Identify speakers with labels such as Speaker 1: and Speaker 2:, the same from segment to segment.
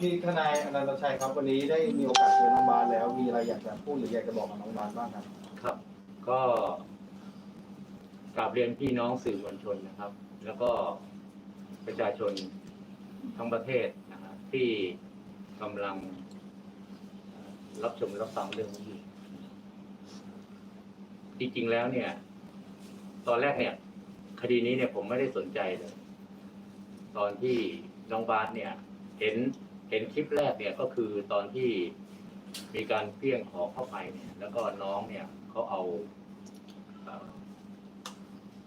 Speaker 1: พี่ทนายอนันตชัยครับวันนี้ได้มีโอกาสเจอน้องบาสแล้วมีอะไรอยากจะพูดหรืออยากจะบอกกับน้องบาสบ้างครับ
Speaker 2: ครับ ก็กราบเรียนพี่น้องสื่อมวลชนนะครับ แล้วก็ประชาชนทั้งประเทศนะครับที่กำลังรับชมรับฟังเรื่องนี้จริงๆแล้วเนี่ย ตอนแรกเนี่ย คดีนี้เนี่ยผมไม่ได้สนใจเลย ตอนที่น้องบาสเนี่ย เห็น เห็นคลิปแรกเนี่ยก็คือตอนที่มีการเพี้ยงของเข้าไปเนี่ย แล้วก็น้องเนี่ยเขาเอา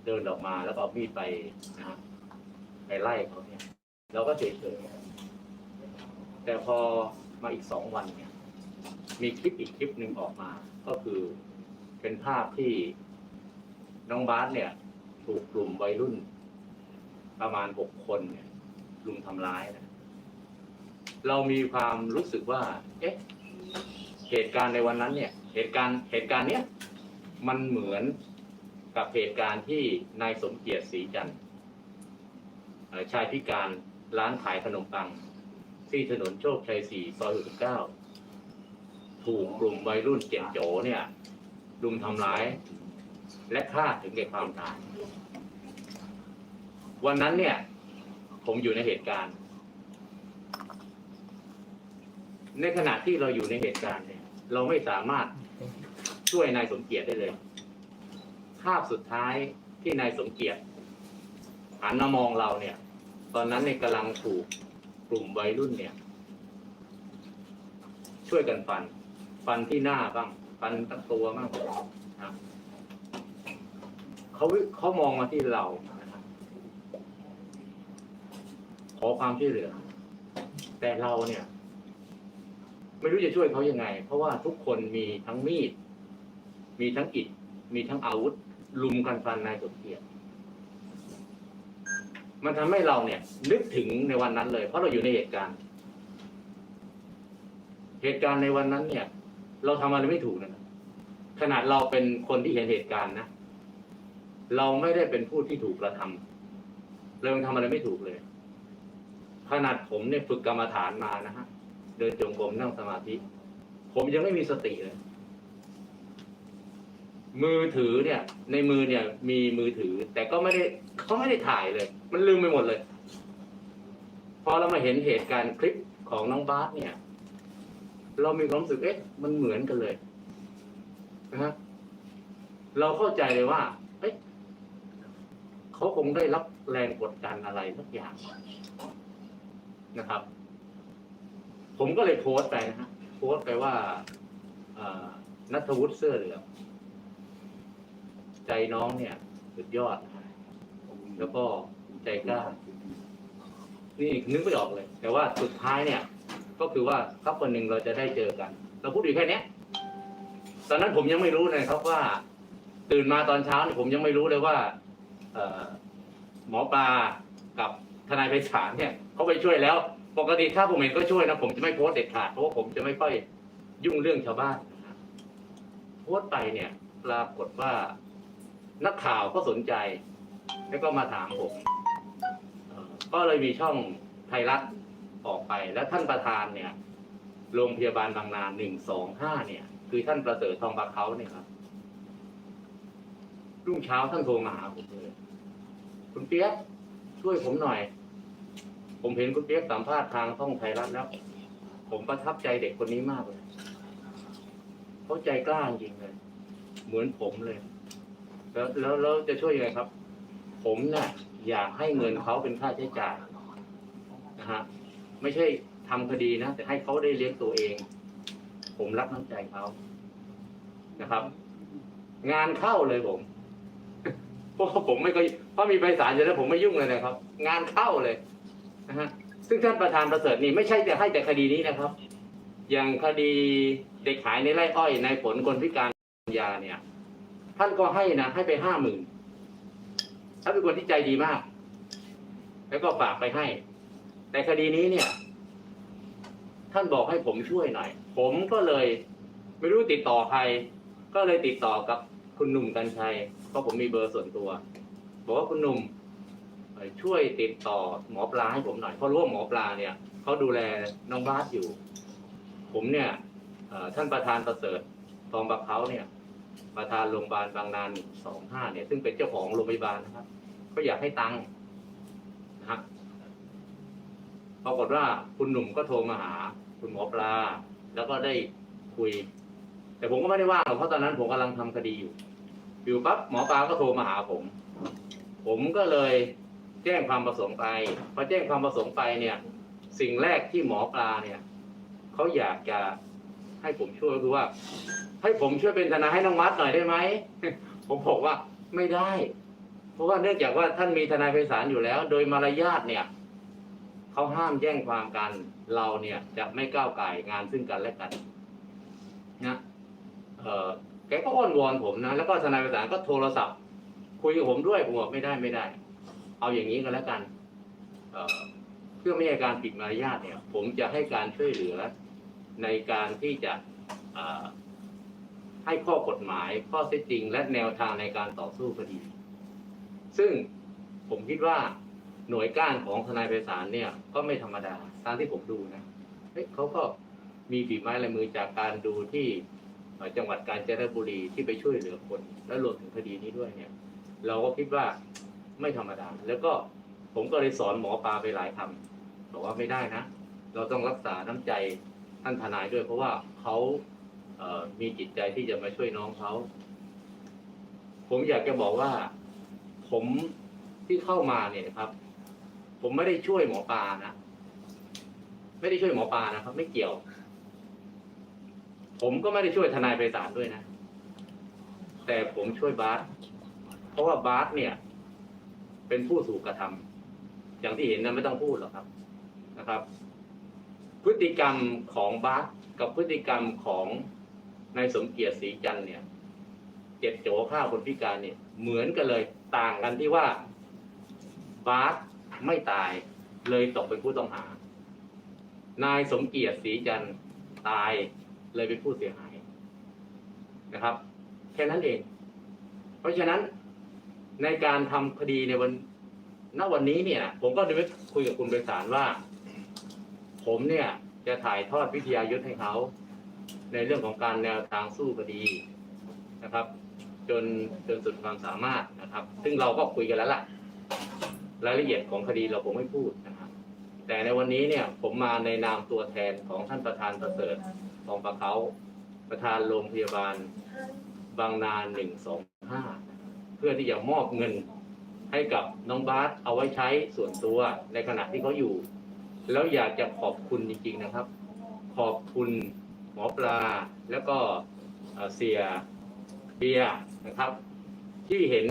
Speaker 2: เดินออกมาแล้วก็เอามีดไปนะฮะไปไล่เขาเนี่ยเราก็เฉยๆแต่พอมาอีกสองวันเนี่ย มีคลิปอีกคลิปหนึ่งออกมา ก็คือเป็นภาพที่น้องบาสเนี่ย ถูกกลุ่มวัยรุ่น ประมาณหกคนเนี่ยลุมทำร้ายนะ เรามีความรู้สึกว่า เอ๊ะ เหตุการณ์ในวันนั้นเนี่ย เหตุการณ์เหตุการณ์เนี้ยมันเหมือนกับเหตุการณ์ที่นายสมเกียรติศรีจันทร์ชายพิการร้านขายขนมปัง ที่ถนนโชคชัยสี่ซอย69ถูกกลุ่มวัยรุ่นเจ็บโจเนี่ยลุมทำร้าย และฆ่าถึงแก่ความตาย วันนั้นเนี่ย ผมอยู่ในเหตุการณ์ ในขณะที่เราอยู่ในเหตุการณ์เนี่ย เราไม่สามารถช่วยนายสมเกียรติได้เลย ภาพสุดท้ายที่นายสมเกียรติหันมามองเราเนี่ย ตอนนั้นเนี่ยกำลังถูกกลุ่มวัยรุ่นเนี่ย ช่วยกันฟัน ฟันที่หน้าบ้าง ฟันตั้งตัวบ้างเขาเขามองมาที่เราขอความช่วยเหลือ แต่เราเนี่ย ไม่รู้จะช่วยเขายังไง เพราะว่าทุกคนมีทั้งมีด มีทั้งอิฐมีทั้งอาวุธลุมกันฟันนายสมเกียรติมันทำให้เราเนี่ย นึกถึงในวันนั้นเลย เพราะเราอยู่ในเหตุการณ์ เหตุการณ์ในวันนั้นเนี่ย เราทำอะไรไม่ถูกนะขนาดเราเป็นคนที่เห็นเหตุการณ์นะเราไม่ได้เป็นผู้ที่ถูกกระทำเรายังทำอะไรไม่ถูกเลย ขนาดผมเนี่ยฝึกกรรมฐานมานะฮะ เดินจงกรมนั่งสมาธิ ผมยังไม่มีสติเลย มือถือเนี่ย ในมือเนี่ยมีมือถือ แต่ก็ไม่ได้เขาไม่ได้ถ่ายเลย มันลืมไปหมดเลย พอเรามาเห็นเหตุการณ์คลิปของน้องบาสเนี่ย เรามีความรู้สึกเอ๊ะมันเหมือนกันเลยนะฮะเราเข้าใจเลยว่าเอ๊ะเขาคงได้รับแรงกดดันอะไรสักอย่างนะครับ ผมก็เลยโพสต์ไปนะฮะโพสต์ไปว่าอนัทวุฒิเสื้อเหลืองใจน้องเนี่ยสุดยอด แล้วก็ใจกล้า นี่นึกไม่ออกเลย แต่ว่าสุดท้ายเนี่ย ก็คือว่าครับวันหนึ่งเราจะได้เจอกัน เราพูดอยู่แค่นี้ตอนนั้นผมยังไม่รู้เลยครับว่า ตื่นมาตอนเช้าเนี่ยผมยังไม่รู้เลยว่าเออหมอปลากับทนายไพศาลเนี่ยเขาไปช่วยแล้ว ปกติถ้าผมเห็นก็ช่วยนะ ผมจะไม่โพสต์เด็ดขาดเพราะว่าผมจะไม่ค่อยยุ่งเรื่องชาวบ้านนะครับโพสต์ไปเนี่ยปรากฏว่านักข่าวก็สนใจ แล้วก็มาถามผมเอ่อก็เลยมีช่องไทยรัฐออกไป แล้วท่านประธานเนี่ย โรงพยาบาลบางนาหนึ่งสองห้าเนี่ย คือท่านประเสริฐทองปาเขาเนี่ยครับ รุ่งเช้าท่านโทรมาหาผมเลย คุณเปียกช่วยผมหน่อย ผมเห็นคุณเปียกสัมภาษณ์ทางช่องไทยรัฐแล้ว ผมประทับใจเด็กคนนี้มากเลยเขาใจกล้าจริงเลย เหมือนผมเลย แล้วแล้วแล้วจะช่วยยังไงครับ ผมเนี่ยอยากให้เงินเขาเป็นค่าใช้จ่ายนะฮะไม่ใช่ทำคดีนะแต่ให้เขาได้เลี้ยงตัวเอง ผมรักน้ำใจเขานะครับ งานเข้าเลยผมเพราะผมไม่เคยเพราะมีใบสารอยู่แล้วผมไม่ยุ่งเลยนะครับ งานเข้าเลย นะฮะซึ่งท่านประธานประเสริฐนี่ไม่ใช่แต่ให้แต่คดีนี้นะครับ อย่างคดีเด็กหายในไร่อ้อยในผลคนพิการปัญญาเนี่ย ท่านก็ให้นะให้ไปห้าหมื่นท่านเป็นคนที่ใจดีมาก แล้วก็ฝากไปให้ แต่คดีนี้เนี่ย ท่านบอกให้ผมช่วยหน่อย ผมก็เลยไม่รู้ติดต่อใคร ก็เลยติดต่อกับคุณหนุ่มกัญชัยเพราะผมมีเบอร์ส่วนตัว บอกว่าคุณหนุ่ม ช่วยติดต่อหมอปลาให้ผมหน่อยเพราะรู้ว่าหมอปลาเนี่ยเขาดูแลน้องบาสอยู่ ผมเนี่ยท่านประธานประเสริฐทองบักเขาเนี่ย ประธานโรงพยาบาลบางนานสองห้าเนี่ย ซึ่งเป็นเจ้าของโรงพยาบาลนะครับก็อยากให้ตังค์นะฮะปรากฏว่าคุณหนุ่มก็โทรมาหา คุณหมอปลา แล้วก็ได้คุย แต่ผมก็ไม่ได้ว่างหรอกเพราะตอนนั้นผมกำลังทำคดีอยู่ อยู่ปั๊บหมอปลาก็โทรมาหาผม ผมก็เลย แจ้งความประสงค์ไปพอแจ้งความประสงค์ไปเนี่ย สิ่งแรกที่หมอปลาเนี่ยเขาอยากจะให้ผมช่วยคือว่า ให้ผมช่วยเป็นทนายให้น้องมัดหน่อยได้ไหมผมบอกว่าไม่ได้ เพราะว่าเนื่องจากว่าท่านมีทนายไพศาลอยู่แล้ว โดยมารยาทเนี่ยเขาห้ามแย่งความกันเราเนี่ยจะไม่ก้าวไก่งานซึ่งกันและกันนะเออแกก็อ้อนวอนผมนะแล้วก็ทนายไพศาลก็โทรศัพท์ คุยกับผมด้วยผมบอกไม่ได้ไม่ได้ เอาอย่างนี้ก็แล้วกันเเพื่อไม่ให้การผิดมารยาทเนี่ย ผมจะให้การช่วยเหลือในการที่จะให้ข้อกฎหมายข้อเท็จจริง และแนวทางในการต่อสู้คดี ซึ่งผมคิดว่าหน่วยก้านของทนายไพศาลเนี่ย ก็ไม่ธรรมดาตามที่ผมดูนะเฮ้ยเขาก็มีฝีไม้ลายมือจากการดูที่จังหวัดกาญจนบุรีที่ไปช่วยเหลือคน และรวมถึงคดีนี้ด้วยเนี่ย เราก็คิดว่า ไม่ธรรมดา แล้วก็ผมก็เลยสอนหมอปลาไปหลายคำบอกว่าไม่ได้นะ เราต้องรักษาน้ำใจท่านทนายด้วย เพราะว่าเขาเมีจิตใจที่จะมาช่วยน้องเขาผมอยากจะบอกว่า ผมที่เข้ามาเนี่ยครับ ผมไม่ได้ช่วยหมอปลานะไม่ได้ช่วยหมอปลานะครับ ไม่เกี่ยว ผมก็ไม่ได้ช่วยทนายไพศาลด้วยนะแต่ผมช่วยบาสเพราะว่าบาสเนี่ย เป็นผู้ถูกกระทำอย่างที่เห็นนะไม่ต้องพูดหรอกครับนะครับ พฤติกรรมของบาสกับพฤติกรรมของนายสมเกียรติศรีจันทร์เนี่ยเจ็ดโจฆ่าคนพิการเนี่ย เหมือนกันเลยต่างกันที่ว่าบาสไม่ตายเลยตกเป็นผู้ต้องหา นายสมเกียรติศรีจันทร์ตายเลยเป็นผู้เสียหายนะครับ แค่นั้นเอง เพราะฉะนั้น ในการทำคดีในวันณวันนี้เนี่ย ผมก็ได้คุยกับคุณไปสารว่า ผมเนี่ย จะถ่ายทอดวิทยายุทธให้เขา ในเรื่องของการแนวทางสู้คดีนะครับ จนจนสุดความสามารถนะครับ ซึ่งเราก็คุยกันแล้วล่ะ รายละเอียดของคดีเราผมไม่พูดนะครับ แต่ในวันนี้เนี่ย ผมมาในนามตัวแทนของท่านประธานประเสริฐของปะเขาประธานโรงพยาบาลบางนาหนึ่งสองห้า พื่อที่จะมอบเงินให้กับน้องบาสเอาไว้ใช้ส่วนตัวในขณะที่เขาอยู่ แล้วอยากจะขอบคุณจริง ๆนะครับ ขอบคุณหมอปลาแล้วก็เสียเบียนะครับ ที่เห็น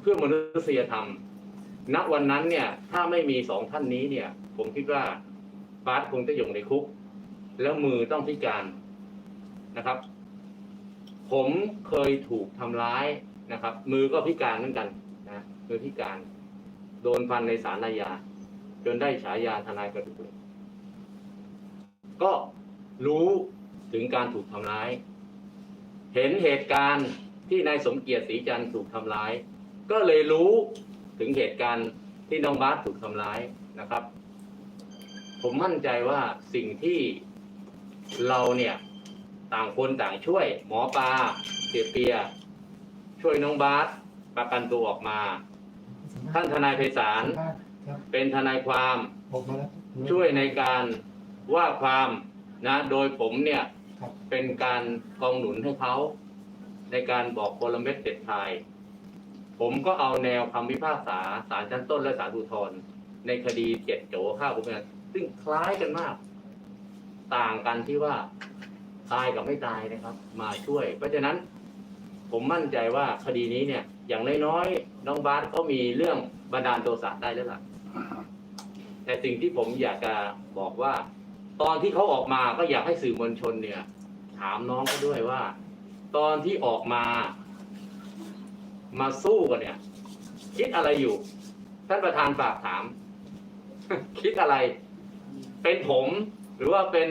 Speaker 2: เพื่อมนุษยธรรม ณวันนั้นเนี่ยถ้าไม่มีสองท่านนี้เนี่ย ผมคิดว่าบาสคงจะอยู่ในคุก แล้วมือต้องพิการนะครับ ผมเคยถูกทำร้ายนะครับ มือก็พิการเหมือนกันนะมือพิการ โดนฟันในศาลอาญาจนได้ฉายาทนายกระดูกกก็รู้ถึงการถูกทำร้าย เห็นเหตุการณ์ที่นายสมเกียรติศรีจันทร์ถูกทำร้าย ก็เลยรู้ถึงเหตุการณ์ที่น้องบาสถูกทำร้ายนะครับ ผมมั่นใจว่าสิ่งที่เราเนี่ย ต่างคนต่างช่วย หมอปลาเสียเปีย ช่วยน้องบาสประกันตัวออกมา ท่านทนายไพศาล
Speaker 1: ครับ
Speaker 2: เป็นทนายความช่วยในการว่าความนะ โดยผมเนี่ยเป็นการกองหนุนให้เขา ในการบอกโคลเม็ดเด็ดทาย ผมก็เอาแนวคำพิพากษาศาลชั้นต้นและศาลอุทธรในคดีเจ็ดโจฆ่าผู้พิกาซึ่งคล้ายกันมาก ต่างกันที่ว่า ตายกับไม่ตายนะครับ มาช่วย เพราะฉะนั้นผมมั่นใจว่าคดีนี้เนี่ย อย่างน้อยๆน้องบาสเขามีเรื่องบันดาลโทสะได้แล้วล่ะ แต่สิ่งที่ผมอยากจะบอกว่า ตอนที่เขาออกมาก็อยากให้สื่อมวลชนเนี่ย ถามน้องเขาด้วยว่า ตอนที่ออกมา มาสู้กันเนี่ย คิดอะไรอยู่ ท่านประธานฝากถาม คิดอะไร เป็นผมหรือว่าเป็น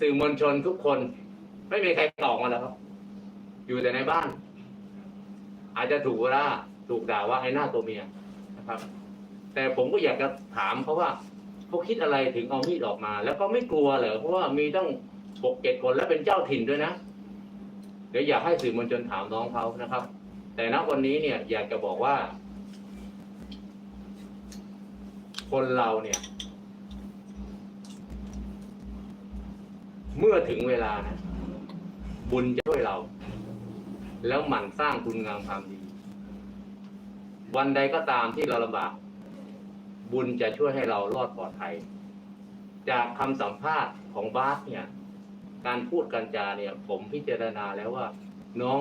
Speaker 2: สื่อมวลชนทุกคน ไม่มีใครตอบมาแล้วครับอยู่แต่ในบ้าน อาจจะถูกว่าถูกด่าว่าไอ้หน้าตัวเมียนะครับ แต่ผมก็อยากจะถามเขาว่าเขาคิดอะไรถึงเอามีดออกมา แล้วก็ไม่กลัวเหรอเพราะว่ามีตั้งหกเจ็ดคนและเป็นเจ้าถิ่นด้วยนะเดี๋ยวอยากให้สื่อมวลชนถามน้องเขานะครับ แต่ณวันนี้เนี่ยอยากจะบอกว่า คนเราเนี่ย เมื่อถึงเวลานะบุญจะช่วยเรา แล้วหมั่นสร้างคุณงามความดี วันใดก็ตามที่เราลำบาก บุญจะช่วยให้เรารอดปลอดภัย จากคำสัมภาษณ์ของบาสเนี่ย การพูดกันจาเนี่ย ผมพิจารณาแล้วว่า น้อง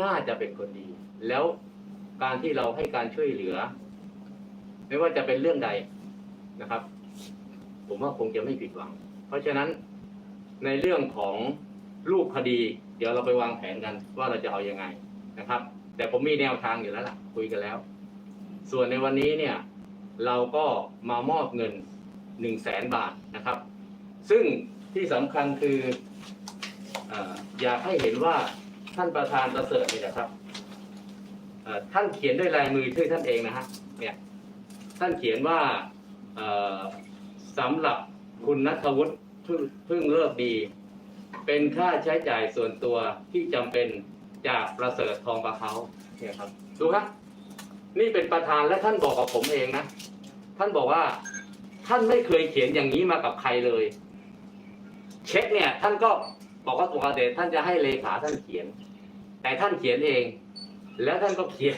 Speaker 2: น่าจะเป็นคนดี แล้วการที่เราให้การช่วยเหลือ ไม่ว่าจะเป็นเรื่องใดนะครับ ผมว่าคงจะไม่ผิดหวัง เพราะฉะนั้น ในเรื่องของรูปคดี เดี๋ยวเราไปวางแผนกันว่าเราจะเอาอยัางไงนะครับ แต่ผมมีแนวทางอยู่แล้วล่ะ คุยกันแล้ว ส่วนในวันนี้เนี่ย เราก็มามอบเงินหนึ่งแสนบาทนะครับ ซึ่งที่สำคัญคือออยากให้เห็นว่าท่านประธานประเสริฐนี่นะครับท่านเขียนด้วยลายมือชื่อท่านเองนะฮะเนี่ยท่านเขียนว่าสำหรับคุณนัทวุฒิ เพิ่งเพิ่งเลิกดี เป็นค่าใช้จ่ายส่วนตัวที่จำเป็นจากประเสริฐทองประเขาเนี่ยครับดูครับนี่เป็นประธานและท่านบอกกับผมเองนะ ท่านบอกว่า ท่านไม่เคยเขียนอย่างนี้มากับใครเลย เช็คเนี่ย ท่านก็บอกว่าปกติท่านจะให้เลขาท่านเขียน แต่ท่านเขียนเอง แล้วท่านก็เขียน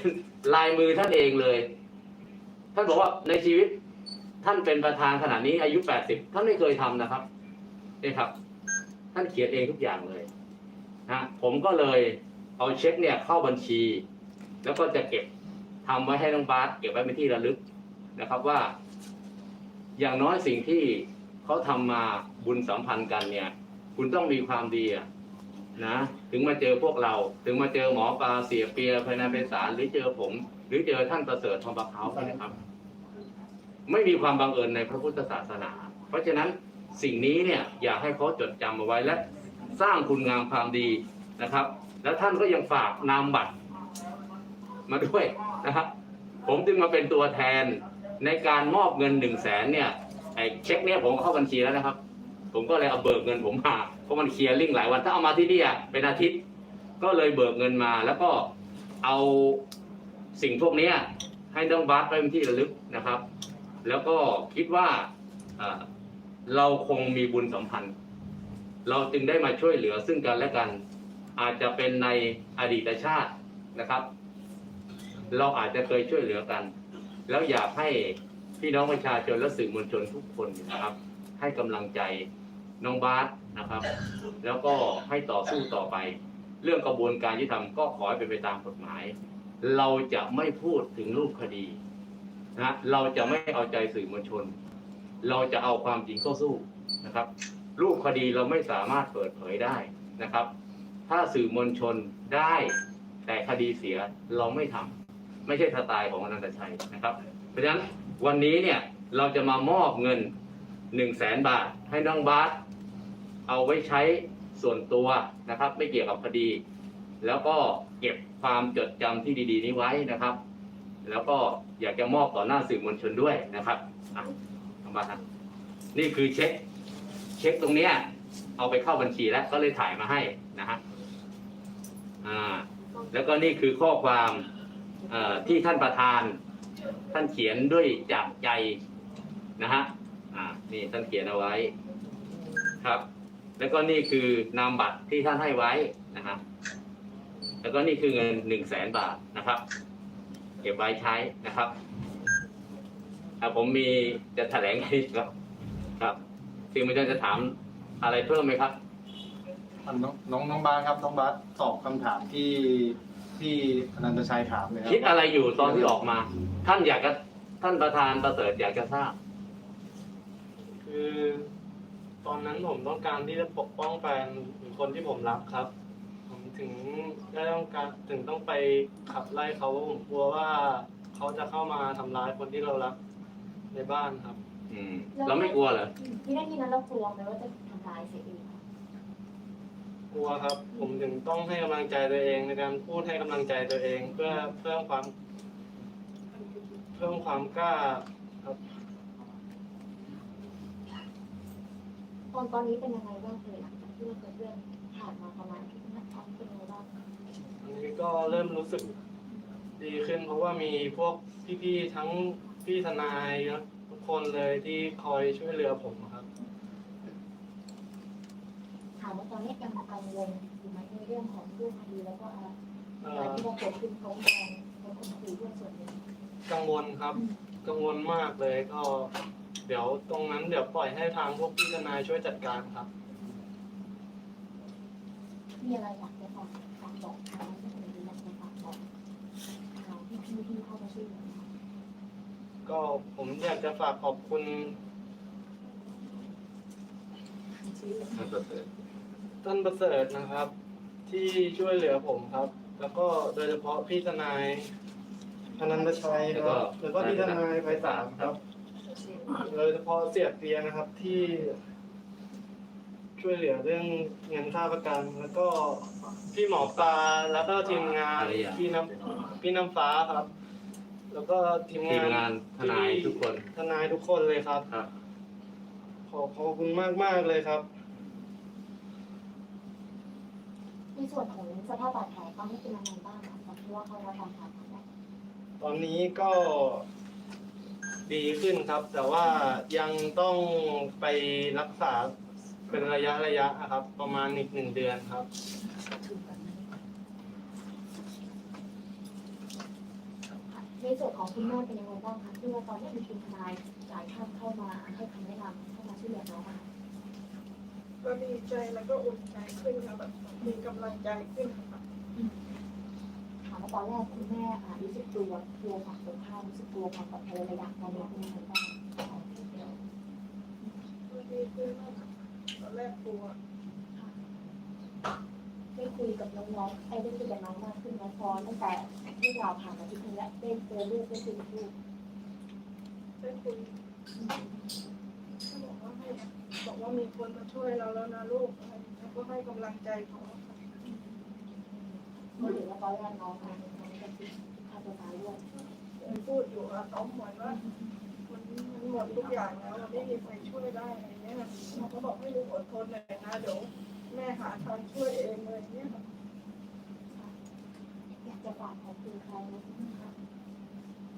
Speaker 2: ลายมือท่านเองเลย ท่านบอกว่าในชีวิต ท่านเป็นประธานขนาดนี้อายุแปดสิบท่านไม่เคยทำนะครับ นี่ครับ ท่านเขียนเองทุกอย่างเลยนะผมก็เลยเอาเช็คเนี่ยเข้าบัญชี แล้วก็จะเก็บทำไว้ให้น้องบาสเก็บไว้เป็นที่ระลึกนะครับว่า อย่างน้อยสิ่งที่เขาทำมาบุญสัมพันธ์กันเนี่ย คุณต้องมีความดีนะถึงมาเจอพวกเรา ถึงมาเจอหมอปลาเสียเปียพนาเปสารหรือเจอผม หรือเจอท่านประเสริฐทองประเขาเนี่ยนะครับ ไม่มีความบังเอิญในพระพุทธศาสนา เพราะฉะนั้น สิ่งนี้เนี่ยอยากให้เขาจดจำเอาไว้และสร้างคุณงามความดีนะครับ แล้วท่านก็ยังฝากนามบัตรมาด้วยนะครับผมจึงมาเป็นตัวแทนในการมอบเงินหนึ่งแสนเนี่ยไอ้เช็คเนี่ยผมเข้าบัญชีแล้วนะครับ ผมก็เลยเอาเบิกเงินผมมาเพราะมันเคลียร์ลิงหลายวันถ้าเอามาที่นี่อะเป็นอาทิตย์ ก็เลยเบิกเงินมาแล้วก็เอาสิ่งพวกเนี้ยให้น้องบาสไว้เป็นที่ระลึกนะครับ แล้วก็คิดว่า เราคงมีบุญสัมพันธ์ เราจึงได้มาช่วยเหลือซึ่งกันและกัน อาจจะเป็นในอดีตชาตินะครับ เราอาจจะเคยช่วยเหลือกัน แล้วอยากให้พี่น้องประชาชนและสื่อมวลชนทุกคนนะครับ ให้กำลังใจน้องบาสนะครับ แล้วก็ให้ต่อสู้ต่อไป เรื่องกระบวนการยุติธรรมก็ขอให้เป็นไปตามกฎหมาย เราจะไม่พูดถึงรูปคดีนะเราจะไม่เอาใจสื่อมวลชน เราจะเอาความจริงเข้าสู้นะครับ รูปคดีเราไม่สามารถเปิดเผยได้นะครับ ถ้าสื่อมวลชนได้แต่คดีเสียเราไม่ทำไม่ใช่สไตล์ของอนันตชัยนะครับ เพราะฉะนั้นวันนี้เนี่ยเราจะมามอบเงินหนึ่งแสนบาทให้น้องบาสเอาไว้ใช้ส่วนตัวนะครับ ไม่เกี่ยวกับคดี แล้วก็เก็บความจดจำที่ดี ๆ นี้ไว้นะครับ แล้วก็อยากจะมอบต่อหน้าสื่อมวลชนด้วยนะครับ บาสครับนี่คือเช็ค เช็คตรงเนี้ย เอาไปเข้าบัญชีแล้วก็เลยถ่ายมาให้นะฮะอ่า แล้วก็นี่คือข้อความเอ่อที่ท่านประธาน ท่านเขียนด้วยจากใจนะฮะอ่านี่ท่านเขียนเอาไว้ ครับ แล้วก็นี่คือนามบัตรที่ท่านให้ไว้นะฮะแล้วก็นี่คือเงินหนึ่งแสนบาทนะครับ เก็บไว้ใช้นะครับ อ่าผมมีจะแถลงอะไรครับ ครับสิ่งมันจะถามอะไรเพิ่มไหมครับ
Speaker 1: อะน้องน้องน้องบาสครับน้องบาสตอบคำถามที่ที่อนันตชัยถามเลยครั
Speaker 2: คิดอะไรอยู่ตอนที่ออกมา ท่านอยากจะท่านประธานประเสริฐอยากจะทราบ
Speaker 3: คือตอนนั้นผมต้องการที่จะปกป้องแฟนหรือคนที่ผมรักครับ ผมถึงได้ต้องการถึงต้องไปขับไล่เขาผมกลัวว่าเขาจะเข้ามาทำร้ายคนที่เรารัก ในบ้านครับ
Speaker 2: อืมเราไม่กลัวเหรอ
Speaker 4: วินาทีนั้นเรากลัวไหมว่าจะทำร้ายเสียเอง
Speaker 3: กลัวครับ ผมถึงต้องให้กำลังใจตัวเองในการพูดให้กำลังใจตัวเอง เพื่อเพิ่มความ เพิ่มความกล้าครับ
Speaker 4: ตอนตอนนี้เป็นยังไงบ้างเลยหลังจากที่เราเกิดเรื่องผ่านมาประมาณอาที่นักทำเป็นยังไงบ้าง
Speaker 3: อันนี้ก็เริ่มรู้สึกดีขึ้น เพราะว่ามีพวกพี่ๆทั้ง พี่ทนายนะทุกคนเลยที่คอยช่วยเหลือผมครับ
Speaker 4: ถามว่าตอนนี้ยังกังวลอยู่ไหมในเรื่องของเรื่องคดีแล้วก็อะไร
Speaker 3: เอ่
Speaker 4: อะไร
Speaker 3: อ
Speaker 4: ที่เราเกิดขึ้นเขาแทนเขาข่มขู่ด้วยส่วนหนึ่ง
Speaker 3: กังวลครับ กังวลมากเลยก็ เดี๋ยวตรงนั้นเดี๋ยวปล่อยให้ทางพวกพี่ทนายช่วยจัดการครับ
Speaker 4: มีอะไรอยากจะฝากฝากบอกทางที่คนดีและฝากบอกทางที่พี่ที่เข้ามาช่วยเหลือไหม
Speaker 3: ก็ผมอยากจะฝากขอบคุณ
Speaker 2: ท่านประเสริฐ
Speaker 3: ท่านประเสริฐนะครับ ที่ช่วยเหลือผมครับ แล้วก็โดยเฉพาะพี่ทนายอนันตชัยครับแล้วก็พี่ทนายไพศาลครับ โดยเฉพาะเสียเปียนะครับที่ ช่วยเหลือเรื่องเงินค่าประกัน แล้วก็พี่หมอปลาแล้วก็ทีมงานพี่น้ำพี่น้ำฟ้าครับ แล้วก็ทีม
Speaker 2: ที
Speaker 3: งามน
Speaker 2: งานทนายทุกคน
Speaker 3: ทนายทุกคนเลยครับ
Speaker 2: ครับ
Speaker 3: ขอขอบคุณมากมากๆเลยครับ
Speaker 4: ในส่วนของสภาพบาดแผลตอนนี้เป็นยังไงบ้างคะจากที่ว่าเขารับการผ่าตัดแล้ว
Speaker 3: ตอนนี้ก็ดีขึ้นครับ แต่ว่ายังต้องไปรักษาเป็นระยะระยะครับ ประมาณอีกหนึ่งเดือนครับ
Speaker 4: ในส่วนของคุณแม่เป็นยังไงบ้างคะที่ว่าตอนนี้มีคุณทนายหลายท่านเข้ามาให้คำแนะนำเข้ามาช่วยเหลือน้องอะ
Speaker 5: ก็ดีใจแล้วก็อุ่นใจขึ้นค่ะแบบมีกำลังใจขึ้นค่ะ
Speaker 4: ถามว่าตอนแรกคุณแม่อ่ารู้สึกกลัวกลัวฝั่งตรงข้ามรู้สึกกลัวความปลอดภัยระยะตอนนี้เป็นยังไงบ้าง
Speaker 5: ก็ดีขึ้นมากค่ะตอนแรกกลัว
Speaker 4: ได้ คุยกับน้องๆไอ้ได้คุยกับน้องมากขึ้นไหมพอตั้งแต่เรื่องราผ่านมาที่นี้แล้วได้เจอลูกได้คุยกับลูก
Speaker 5: ได้คุยเขาบอกว่าให้บอกว่ามีคนมาช่วยเราแล้วนะลูกอะไรอย่างเงี้ยก็ให้กำลังใจเขาค่ะ
Speaker 4: ก็ถือว่าตอนแรกน้องอะน้องจะคิดฆ่าตัวตายด้วย
Speaker 5: ยังพูดอยู่อะเขาเหมือนว่ามันมันหมดทุกอย่างแล้วมันไม่มีใครช่วยได้อะไรเงี้ยเราก็บอกให้ลูกอดทนหน่อยนะเดี๋ยว แม่หาทางช่วยเองเลยเนี่ย
Speaker 4: อยากจะฝากขอบคุณใครไหมคะ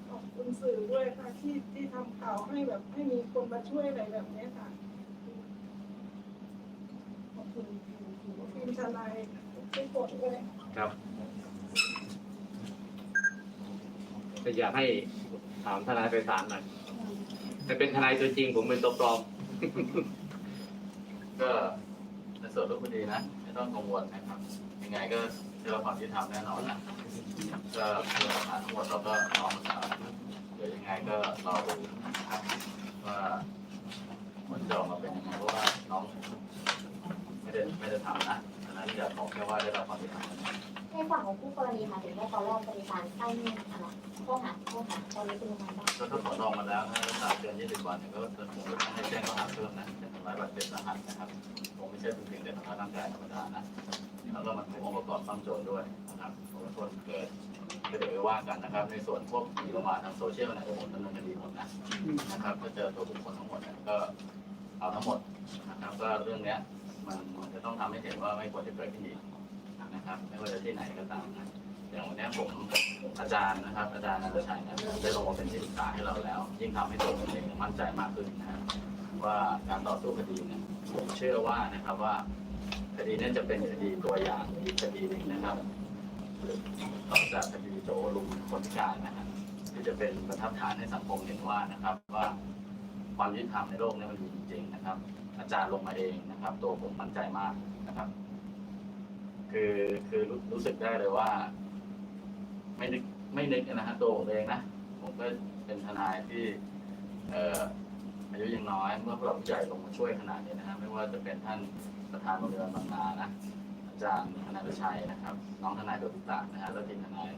Speaker 5: ขอบคุณสื่อด้วยค่ะที่ที่ทำข่าวให้แบบให้มีคนมาช่วยอะไรแบบเนี้ยค่ะ
Speaker 4: ขอบคุณทีมทีม
Speaker 5: ทีมทนายทุกคนด้วย
Speaker 2: ครับก็อยากให้ถามทนายไปศาลหน่อยแต่เป็นทนายตัวจริงผมเป็นตัวปลอม
Speaker 6: ก็ ส่วนรูปคดีนะ ไม่ต้องกังวลนะครับ ยังไงก็ได้รับความยุติธรรมแน่นอนนะก็เรื่องหลักฐารทั้งหมดเราก็น้อมมาเดี๋ยวยังไงก็รอดูนะครับว่าผลจะออกมาเป็นยังไงเพราะว่าน้องไม่ได้ไม่ได้ทำนะ นั้นอย่าขอแค่ว่าได้รับความยุติธรรม
Speaker 4: ในฝั่งของผู้กรณีค่ะถึงว่าตอนแรกเป็นการตั้งอะไรข้อหาข้อหาตอนนี้เป็นยังไงบ้าง
Speaker 6: ก็ถ้าผลออกมาแล้วนะถ้าตามเกิน20วันเนี่ยก็จะคงต้องให้แจ้งข้อหาเพิ่มนะเป็นทำร้ายบาดเจ็บสาหัสนะครับคงไม่ใช่เพียงแต่ทำร้ายร่างกายธรรมดานะแล้วก็มันเป็นองค์ประกอบตั้งโจทย์ด้วยนะครับผมว่าคนเกิดก็เดี๋ยวไปว่ากันนะครับ ในส่วนพวกมีประมาททางโซเชียลเนี่ยผมดำเนินคดีหมดนะนะครับก็เจอตัวบุคคลทั้งหมดเนี่ยก็เอาทั้งหมดนะครับก็เรื่องเนี้ย มันมันจะต้องทำให้เห็นว่าไม่ควรจะเกิดขึ้นอีกนะครับ ไม่ว่าจะที่ไหนก็ตามนะอย่างวันนี้ผมอาจารย์นะครับ อาจารย์นันทชัยนี่ยได้ลงมาเป็นที่ปรึกษาให้เราแล้ว ยิ่งทำให้ตัวผมเองมั่นใจมากขึ้นนะครับว่าการต่อสู้คดีเนี่ยผมเชื่อว่านะครับว่าคดีนี้จะเป็นคดีตัวอย่างอีกคดีหนึ่งนะครับต่อจากคดีโจลุมคนพิการนะครับที่จะเป็นบรรทัดฐานให้สังคมเห็นว่านะครับ ว่าความยุติธรรมในโลกนี้มันมีจริงๆนะครับ อาจารย์ลงมาเองนะครับ ตัวผมมั่นใจมากนะครับ คือคือรู้รู้สึกได้เลยว่า ไม่นึกไม่นึกนะฮะตัวผมเองนะผมก็เป็นทนายที่ เอ่ออายุยังน้อยเมื่อผู้หลักผู้ใหญ่ลงมาช่วยขนาดนี้นะฮะไม่ว่าจะเป็นท่านประธานโรงเรียนบางนานะอาจารย์ธนายประชัยนะครับ น้องทนายโดตุตะนะฮะแล้วทีมทนาย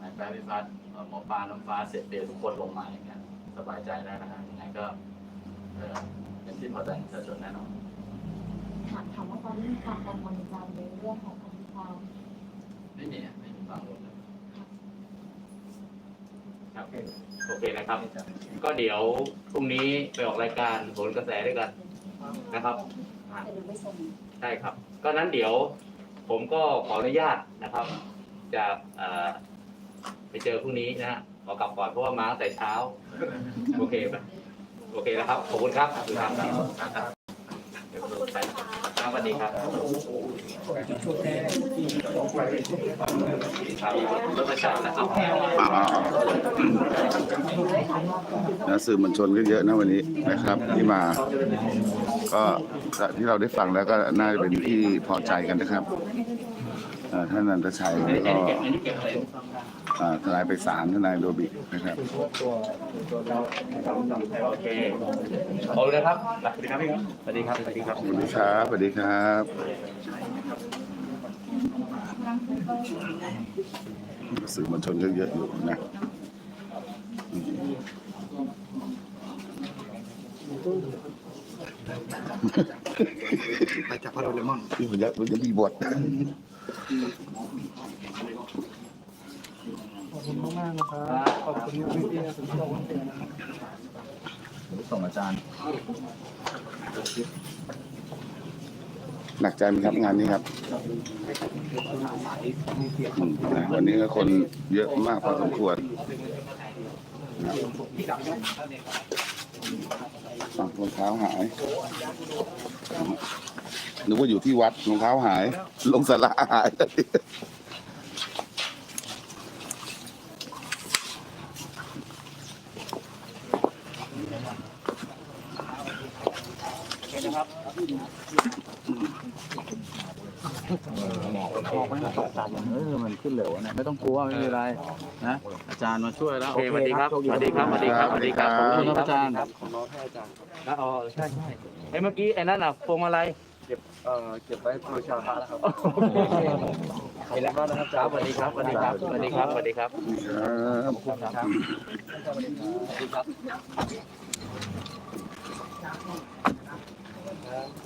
Speaker 6: นายแป๊บพิพัฒน์หมอปลาน้ำฟ้าเสร็จเปียทุกคนลงมาอย่างเงี้ยสบายใจได้นะฮะยังไงก็ เอ่อ เป็นที่พอใจของประชาชนแน่นอน
Speaker 4: ถามถามว่าตอนนี้มีความกังวลใจในเรื่องของคดีความ
Speaker 6: ไม่มีอะไม่มีความรู้เลย
Speaker 2: ครับ โอเคนะครับ ก็เดี๋ยวพรุ่งนี้ไปออกรายการโหนกระแสด้วยกัน
Speaker 3: ค
Speaker 2: นะครับ
Speaker 7: แต่หนูไม่ส่ง
Speaker 2: ใช่ครับ ก็นั้นเดี๋ยวผมก็ขออนุญาตนะครับ จะเอ่อไปเจอพรุ่งนี้นะฮะขอกลับก่อนเพราะว่ามาตั้งแต่เช้า โอเคไหม โอเคแล้วครับ ขอบคุณครับขอบคุณครับเดี๋ยวผมไปครับสวัสดีครับครับรถประชาชนนะครับ
Speaker 8: นะสื่อมวลชนก็เยอะนะวันนี้นะครับที่มา ก็ที่เราได้ฟังแล้วก็น่าจะเป็นที่พอใจกันนะครับท่านนันทชัยแล้วก็ ทนายไปศาลทนายโรบิกนะครับ
Speaker 2: โอเคขอบคุณนะครับสวัสดีครับพี่ครับสวัสดีครับสวัสดีครับ
Speaker 8: สวัสดีครับสวัสดีครับสื่อมวลชนก็เยอะอยู่นะไปจับพระโดเรมอนมันจะมันจะมีบท
Speaker 1: ขอบคุณมากๆนะครับ ขอบคุณพี่ๆทุกคน
Speaker 6: ส่งอาจารย์
Speaker 8: หนักใจไหมครับงานนี้ครับอืมนะวันนี้ก็คนเยอะมากพอสมควรอะรองเท้าหายนึกว่าอยู่ที่วัดรองเท้าหาย ลงสาระหาย
Speaker 6: บอกไม่ต้องตกใจเออมันขึ้นเร็วนะไม่ต้องกลัวไม่เป็นไรนะอาจารย์มาช่วยแล้ว
Speaker 2: โอเคสวัสดีครับสวัสดีครับสวัสดีครับสวัสดีครับ
Speaker 8: สวัสดีครับ
Speaker 6: อาจารย์
Speaker 1: ของน้องให้อาจารย์
Speaker 2: แล้วอ๋อใช่ใช่ไอ้เมื่อกี้ไอ้นั่นอะพวงมาลัย
Speaker 1: เก็บเอ่อเก็บไว้บูชาพระแล้วครับ
Speaker 2: ขอบคุณมากนะครับสวัสดีครับสวัสดีครับสวัสดีครับสวัสดีครับ
Speaker 8: ครับ Thank you.